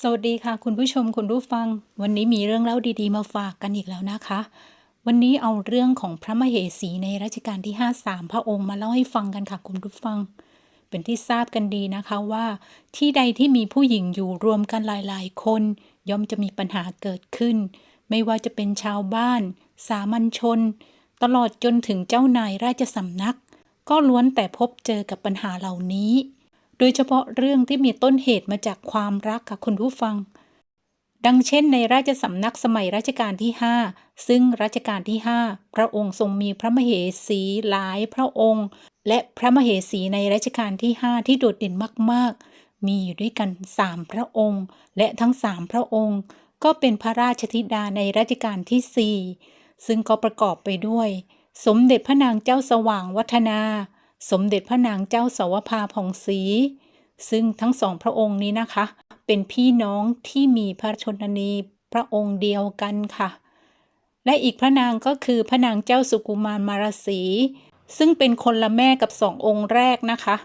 สวัสดีค่ะ คุณผู้ชมคุณผู้ฟัง วันนี้มีเรื่องเล่าดีๆ มาฝากกันอีกแล้วนะคะ วันนี้เอาเรื่องของพระมเหสีในรัชกาลที่5 3พระองค์มาเล่าให้ฟังกันค่ะคุณผู้ฟัง เป็นที่ทราบกันดีนะคะว่า ที่ใดที่มีผู้หญิงอยู่รวมกันหลายๆ คน ย่อมจะมีปัญหาเกิดขึ้น ไม่ว่าจะเป็นชาวบ้าน สามัญชน ตลอดจนถึงเจ้านายราชสำนัก ก็ล้วนแต่พบเจอกับปัญหาเหล่านี้ โดยเฉพาะเรื่องที่มีต้นเหตุมาจากความรักค่ะคุณผู้ฟัง ดังเช่นในราชสำนักสมัยรัชกาลที่ 5 ซึ่งรัชกาลที่ 5 พระองค์ทรงมีพระมเหสีหลายพระองค์ และพระมเหสีในรัชกาลที่ 5 ที่โดดเด่นมากๆ มีอยู่ด้วยกัน3พระองค์ และทั้ง3พระองค์ ก็เป็นพระราชธิดาในรัชกาลที่ 4 ซึ่งก็ประกอบไปด้วย สมเด็จพระนางเจ้าสว่างวัฒนา สมเด็จพระนางเจ้าสาวภาผ่องศรีซึ่งทั้งสองพระองค์นี้นะคะ เป็นพี่น้องที่มีพระชนนีพระองค์เดียวกันค่ะ และอีกพระนางก็คือพระนางเจ้าสุกุมารมารสี ซึ่งเป็นคนละแม่กับสององค์แรกนะคะ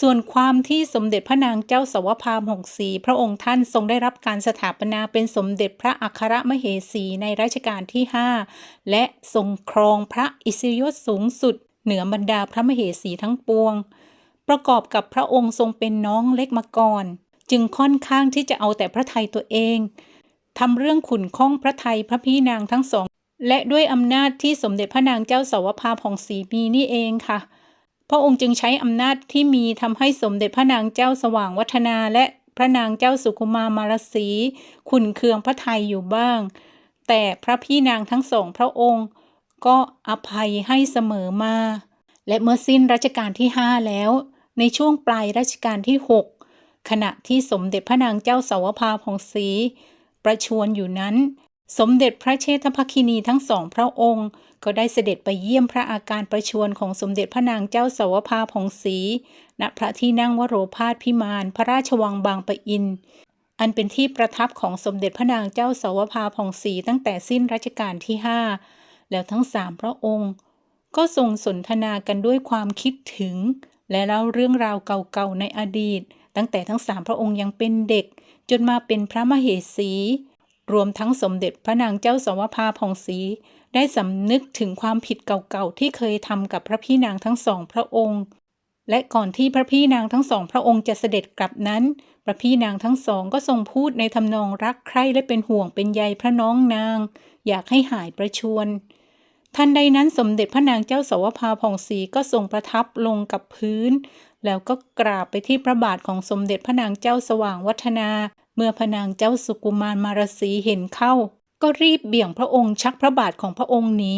ส่วนความที่สมเด็จพระนางเจ้าสาวภาผ่องศรีพระองค์ท่านทรงได้รับการสถาปนาเป็นสมเด็จพระอัครมเหสีในรัชกาลที่ 5 และทรงครองพระอิสริยศสูงสุด เหนือบรรดาพระมเหสีทั้งปวง ประกอบกับพระองค์ทรงเป็นน้องเล็กมาก่อน จึงค่อนข้างที่จะเอาแต่พระไทยตัวเองทำเรื่องขุนข้องพระไทยพระพี่นางทั้งสอง และด้วยอำนาจที่สมเด็จพระนางเจ้าสาวภาผ่องศรีมีนี่เองค่ะ พระองค์จึงใช้อำนาจที่มีทำให้สมเด็จพระนางเจ้าสว่างวัฒนาและพระนางเจ้าสุกุมามารสีขุนเคืองพระไทยอยู่บ้าง แต่พระพี่นางทั้งสองพระองค์ ก็อภัยให้เสมอมา และเมื่อสิ้นรัชกาลที่ 5 แล้ว ในช่วงปลายรัชกาลที่ 6 ขณะที่สมเด็จพระนางเจ้าสาวภาผ่องศรีประชวรอยู่นั้น สมเด็จพระเชษฐภคินีทั้งสองพระองค์ ก็ได้เสด็จไปเยี่ยมพระอาการประชวรของสมเด็จพระนางเจ้าสาวภาผ่องศรีณพระที่นั่งวโรพาสพิมานพระราชวังบางปะอินอันเป็นที่ประทับของสมเด็จพระนางเจ้าสาวภาผ่องศรีตั้งแต่สิ้นรัชกาลที่ 5 แล้วทั้งสามพระองค์ ก็ทรงสนทนากันด้วยความคิดถึง และเล่าเรื่องราวเก่าๆในอดีต ตั้งแต่ทั้งสามพระองค์ยังเป็นเด็ก จนมาเป็นพระมเหสี รวมทั้งสมเด็จพระนางเจ้าสาวภาผ่องศรีได้สำนึกถึงความผิดเก่าๆ ที่เคยทำกับพระพี่นางทั้งสองพระองค์ และก่อนที่พระพี่นางทั้งสองพระองค์จะเสด็จกลับนั้น พระพี่นางทั้งสองก็ทรงพูดในทำนองรักใคร่และเป็นห่วงเป็นใยพระน้องนาง อยากให้หายประชวร ทันใดนั้นสมเด็จพระนางเจ้าสาวภาผ่องศรีก็ทรงประทับลงกับพื้น แล้วก็กราบไปที่พระบาทของสมเด็จพระนางเจ้าสว่างวัฒนา เมื่อพระนางเจ้าสุกุมารมารสีเห็นเข้า ก็รีบเบี่ยงพระองค์ชักพระบาทของพระองค์หนี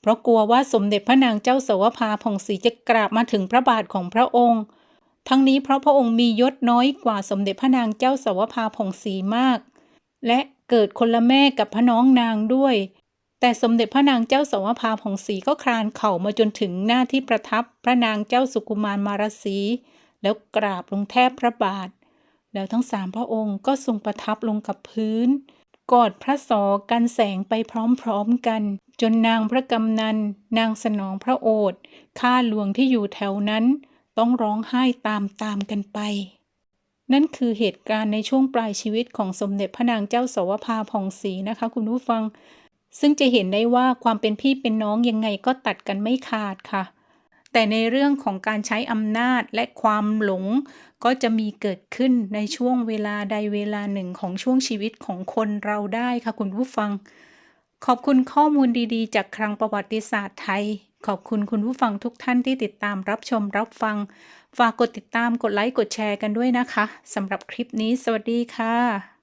เพราะกลัวว่าสมเด็จพระนางเจ้าสาวภาผ่องศรีจะกราบมาถึงพระบาทของพระองค์ ทั้งนี้เพราะพระองค์มียศน้อยกว่าสมเด็จพระนางเจ้าสาวภาผ่องศรีมาก และเกิดคนละแม่กับพระน้องนางด้วย แต่สมเด็จพระนางเจ้าสาวภาผ่องศรีก็คลานเข่ามาจนถึงหน้าที่ประทับพระนางเจ้าสุกุมารมารสี แล้วกราบลงแทบพระบาท แล้วทั้งสามพระองค์ก็ทรงประทับลงกับพื้น กอดพระศอกันแสงไปพร้อมๆกัน จนนางพระกำนัน นางสนองพระโอษฐ์ข้าหลวงที่อยู่แถวนั้น ต้องร้องไห้ตามตามๆกันไป นั่นคือเหตุการณ์ในช่วงปลายชีวิตของสมเด็จพระนางเจ้าสวภาผ่องศรีนะคะ คุณผู้ฟัง ซึ่งจะเห็นได้ว่าความเป็นพี่เป็นน้องยังไงก็ตัดกันไม่ขาดค่ะ แต่ในเรื่องของการใช้อำนาจและความหลง ก็จะมีเกิดขึ้นในช่วงเวลาใดเวลาหนึ่งของช่วงชีวิตของคนเราได้ค่ะคุณผู้ฟัง ขอบคุณข้อมูลดีๆ จากคลังประวัติศาสตร์ไทย ขอบคุณคุณผู้ฟังทุกท่านที่ติดตามรับชมรับฟัง ฝากกดติดตามกดไลค์กดแชร์กันด้วยนะคะสำหรับคลิปนี้ สวัสดีค่ะ